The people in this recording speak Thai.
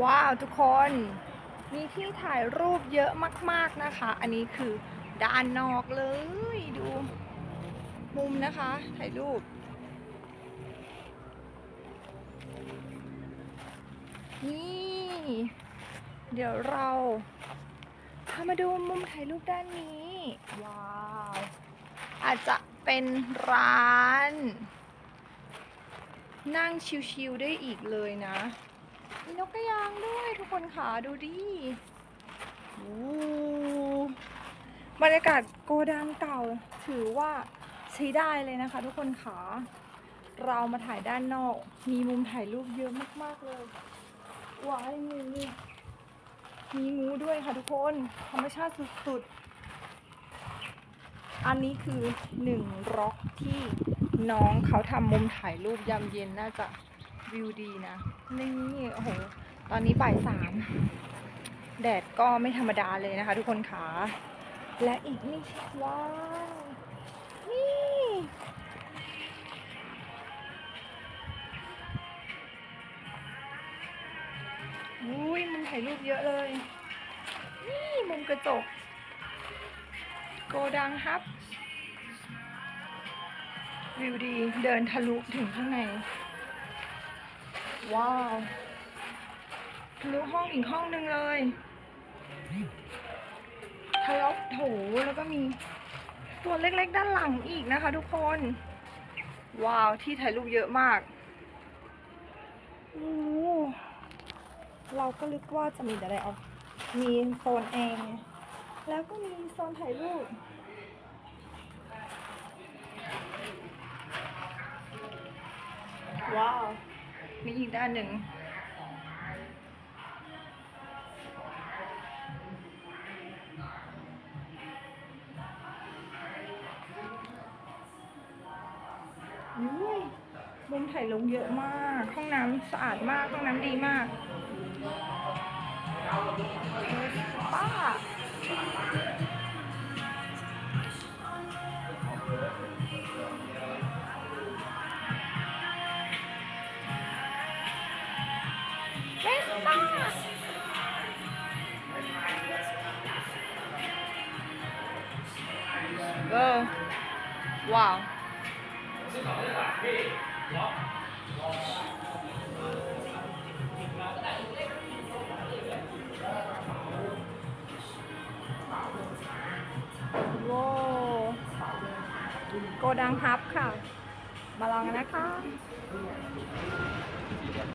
ว้าวทุกคน มีที่ถ่ายรูปเยอะมาก ๆนะคะ อันนี้คือด้านนอกเลยดู มุมนะคะ ถ่ายรูป นี่ เดี๋ยวเราพามาดูมุมถ่ายรูปด้านนี้ ว้าว อาจจะเป็นร้าน นั่งชิลๆได้อีกเลยนะ มีนกกระยางด้วยทุกคนค่ะดูดิโอ้บรรยากาศโกดังเก่าถือว่าใช้ได้เลยนะคะ ทุกคนค่ะเรามาถ่ายด้านนอก มีมุมถ่ายรูปเยอะมากๆเลยว้ายงูมีงูด้วยค่ะทุกคนธรรมชาติสุดๆ อันนี้คือหนึ่งร็อกที่น้องเขาทำมุมถ่ายรูปยามเย็นน่าจะ วิวดีนะ นี่โอ้โหตอนนี้บ่ายสามแดดก็ไม่ธรรมดาเลยนะคะ ทุกคนขาและอีกนี่ว้าวนี่อุ้ยมุมถ่ายรูปเยอะเลย นี่มุมกระจก โกดังฮับ วิวดีเดินทะลุถึงข้างใน ว้าวทะลุห้องอีกห้องหนึ่งเลยทะลุโถแล้วก็มีตัวเล็กๆ ด้านหลังอีกนะคะ ทุกคน ว้าวที่ถ่ายรูปเยอะมากโอ้เราก็ลึกว่าจะมีอะไรเอามีโซนแอร์แล้วก็มีโซนถ่ายรูปว้าว มีอีกด้านหนึ่งอุ้ยมุมถ่ายลงเยอะมาก ห้องน้ำสะอาดมาก ห้องน้ำดีมากป้า เออว้าวโว้โกดังฮับค่ะ มาลองกันนะคะ